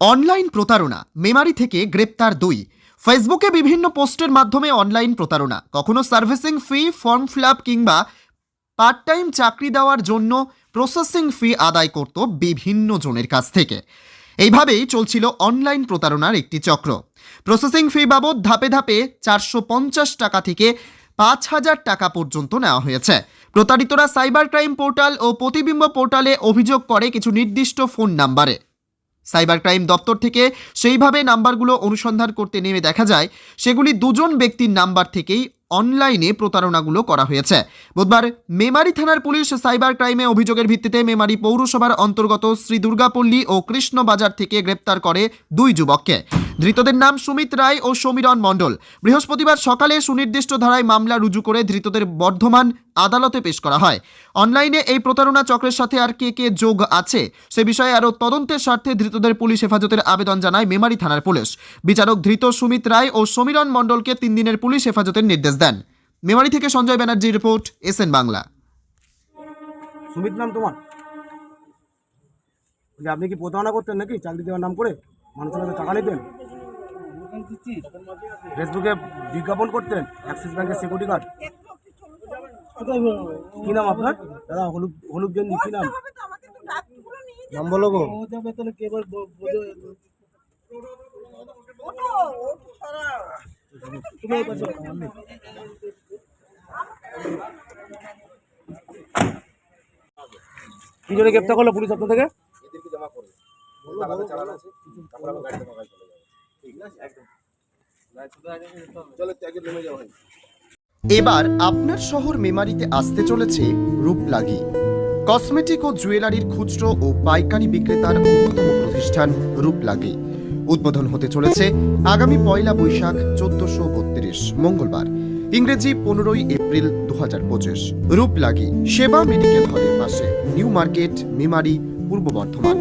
Online প্রতারণা, মেমারি থেকে গ্রেপ্তার দুই। ফেসবুকে বিভিন্ন পোস্টের মাধ্যমে অনলাইন প্রতারণা, কখনো সার্ভিসিং ফি, ফর্ম ফিল কিংবা পার্ট টাইম চাকরি দেওয়ার জন্য প্রসেসিং ফি আদায় করত বিভিন্ন জনের কাছ থেকে। এইভাবেই চলছিল অনলাইন প্রতারণার একটি চক্র। প্রসেসিং ফি বাবদ ধাপে ধাপে চারশো পঞ্চাশ টাকা থেকে পাঁচ হাজার টাকা পর্যন্ত নেওয়া হয়েছে। প্রতারিতরা সাইবার ক্রাইম পোর্টাল ও প্রতিবিম্ব পোর্টালে অভিযোগ করে কিছু নির্দিষ্ট ফোন নাম্বারে। সাইবার ক্রাইম দপ্তর থেকে সেইভাবে নাম্বারগুলো অনুসন্ধান করতে নেমে দেখা যায়, সেগুলি দুজন ব্যক্তির নাম্বার থেকেই অনলাইনে প্রতারণাগুলো করা হয়েছে। বুধবার মেমারি থানার পুলিশ সাইবার ক্রাইমে অভিযোগের ভিত্তিতে মেমারি পৌরসভার অন্তর্গত শ্রী দুর্গাপল্লী ও কৃষ্ণবাজার থেকে গ্রেপ্তার করে দুই যুবককে। ধৃতদের নাম সুমিত রায় ও সমীরণ মণ্ডল। বৃহস্পতিবার সকালে সুনির্দিষ্ট ধারায় মামলা রুজু করে ধৃতদের বর্ধমান আদালতে পেশ করা হয়। অনলাইনে এই প্রতারণা চক্রের সাথে আর কে কে যোগ আছে, সে বিষয়ে আরও তদন্তের স্বার্থে ধৃতদের পুলিশ হেফাজতের আবেদন জানায় মেমারি থানার পুলিশ। বিচারক ধৃত সুমিত রায় ও সমীরণ মণ্ডলকে তিন দিনের পুলিশ হেফাজতের নির্দেশ দেন। মেমারি থেকে Sanjay Banerjee report, S N Bangla. Sumit নাম তোমার? আপনি কি প্রতারণা করতেন নাকি? চাকরি দেওয়ার নাম করে? মানুষের কাছে টাকা নিতেন ফেসবুকে বিজ্ঞাপন করতেন অ্যাক্সিস ব্যাংকের সিকিউরিটি গার্ড কি নাম আপনার? দাদা, হলুদ হলুদ গেঞ্জি, কি নাম? নাম বলো গো। কি জন্য গ্রেপ্তার করল পুলিশ আপনার থেকে? এবার আপনার শহর মেমারিতে আসতে চলেছে রূপলাগি। কসমেটিক ও জুয়েলারির খুচরো ও পাইকারি বিক্রেতার অন্যতম প্রতিষ্ঠান রূপলাগি। উদ্বোধন হতে চলেছে আগামী পয়লা বৈশাখ চোদ্দশো বত্রিশ মঙ্গলবার ইংরেজি পনেরোই এপ্রিল দু হাজার পঁচিশ। রূপলাগি সেবা মেডিকেল হলের পাশে নিউ মার্কেট মেমারি পূর্ব বর্ধমান।